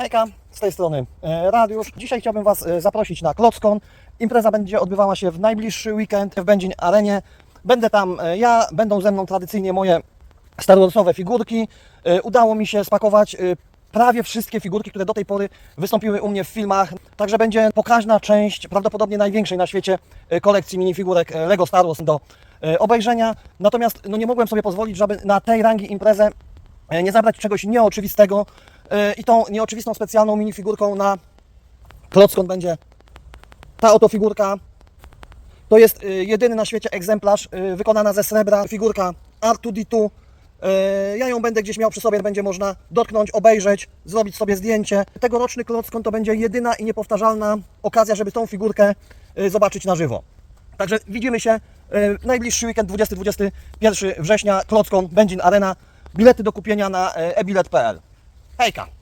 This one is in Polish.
Hejka, z tej strony e, Radiusz. Dzisiaj chciałbym Was e, zaprosić na Klockon. Impreza będzie odbywała się w najbliższy weekend w Będzień Arenie. Będę tam e, ja, będą ze mną tradycyjnie moje Star Warsowe figurki. Udało mi się spakować prawie wszystkie figurki, które do tej pory wystąpiły u mnie w filmach. Także będzie pokaźna część, prawdopodobnie największej na świecie kolekcji minifigurek Lego Star Wars do obejrzenia. Natomiast no, nie mogłem sobie pozwolić, żeby na tej rangi imprezę nie zabrać czegoś nieoczywistego i tą nieoczywistą specjalną minifigurką na Klockon będzie ta oto figurka. To jest y, jedyny na świecie egzemplarz y, wykonana ze srebra figurka R2D2. Y, Ja ją będę gdzieś miał przy sobie, będzie można dotknąć, obejrzeć, zrobić sobie zdjęcie. Tegoroczny Klockon to będzie jedyna i niepowtarzalna okazja, żeby tą figurkę zobaczyć na żywo. Także widzimy się najbliższy weekend 20-21 września Klockon, Będzin Arena. Bilety do kupienia na e, ebilet.pl. Hejka!